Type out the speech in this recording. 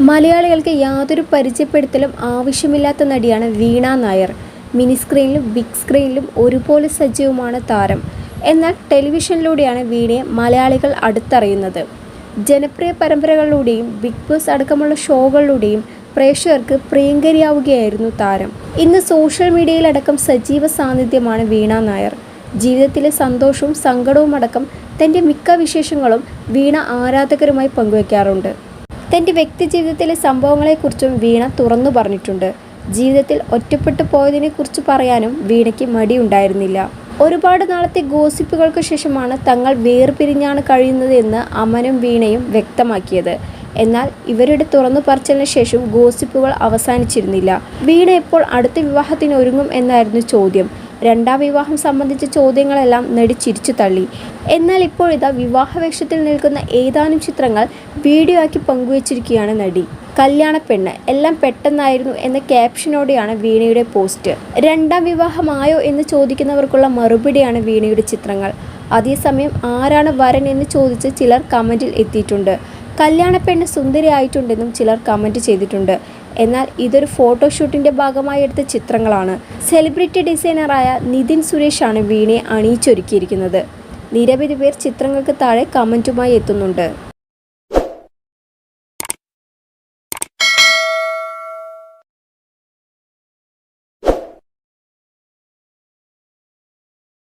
മലയാളികൾക്ക് യാതൊരു പരിചയപ്പെടുത്തലും ആവശ്യമില്ലാത്ത നടിയാണ് വീണ നായർ. മിനി സ്ക്രീനിലും ബിഗ് സ്ക്രീനിലും ഒരുപോലെ സജീവമാണ് താരം. എന്നാൽ ടെലിവിഷനിലൂടെയാണ് വീണയെ മലയാളികൾ അടുത്തറിയുന്നത്. ജനപ്രിയ പരമ്പരകളിലൂടെയും ബിഗ് ബോസ് അടക്കമുള്ള ഷോകളിലൂടെയും പ്രേക്ഷകർക്ക് പ്രിയങ്കരിയാവുകയായിരുന്നു താരം. ഇന്ന് സോഷ്യൽ മീഡിയയിലടക്കം സജീവ സാന്നിധ്യമാണ് വീണ നായർ. ജീവിതത്തിലെ സന്തോഷവും സങ്കടവും അടക്കം തന്റെ മിക്ക വിശേഷങ്ങളും വീണ ആരാധകരുമായി പങ്കുവയ്ക്കാറുണ്ട് തന്റെ വ്യക്തിജീവിതത്തിലെ സംഭവങ്ങളെക്കുറിച്ചും വീണ തുറന്നു പറഞ്ഞിട്ടുണ്ട്. ജീവിതത്തിൽ ഒറ്റപ്പെട്ടു പോയതിനെക്കുറിച്ച് പറയാനും വീണയ്ക്ക് മടിയുണ്ടായിരുന്നില്ല ഒരുപാട് നാളത്തെ ഗോസിപ്പുകൾക്ക് ശേഷമാണ് തങ്ങൾ വേർപിരിഞ്ഞാണ് കഴിയുന്നതെന്ന് അമനും വീണയും വ്യക്തമാക്കിയത്. എന്നാൽ ഇവരുടെ തുറന്നു പറച്ചലിന് ശേഷം ഗോസിപ്പുകൾ അവസാനിച്ചിരുന്നില്ല. വീണ എപ്പോൾ അടുത്ത വിവാഹത്തിന് ഒരുങ്ങും എന്നായിരുന്നു ചോദ്യം. രണ്ടാം വിവാഹം സംബന്ധിച്ച ചോദ്യങ്ങളെല്ലാം നടി ചിരിച്ചു തള്ളി. എന്നാൽ ഇപ്പോൾ ഇതാ വിവാഹവേഷത്തിൽ നിൽക്കുന്ന ഏതാനും ചിത്രങ്ങൾ വീഡിയോ ആക്കി പങ്കുവച്ചിരിക്കുകയാണ് നടി. കല്യാണപ്പെണ്ണ് എല്ലാം പെട്ടെന്നായിരുന്നു എന്ന ക്യാപ്ഷനോടെയാണ് വീണയുടെ പോസ്റ്റ്. രണ്ടാം വിവാഹമായോ എന്ന് ചോദിക്കുന്നവർക്കുള്ള മറുപടിയാണ് വീണയുടെ ചിത്രങ്ങൾ. അതേസമയം ആരാണ് വരൻ എന്ന് ചോദിച്ച് ചിലർ കമന്റിൽ എത്തിയിട്ടുണ്ട്. കല്യാണപ്പെണ്ണ് സുന്ദരിയായിട്ടുണ്ടെന്നും ചിലർ കമന്റ് ചെയ്തിട്ടുണ്ട്. എന്നാൽ ഇതൊരു ഫോട്ടോഷൂട്ടിന്റെ ഭാഗമായി എടുത്ത ചിത്രങ്ങളാണ്. സെലിബ്രിറ്റി ഡിസൈനറായ നിതിൻ സുരേഷാണ് വീണയെ അണിയിച്ചൊരുക്കിയിരിക്കുന്നത്. നിരവധി പേർ ചിത്രങ്ങൾക്ക് താഴെ കമന്റുമായി എത്തുന്നുണ്ട്.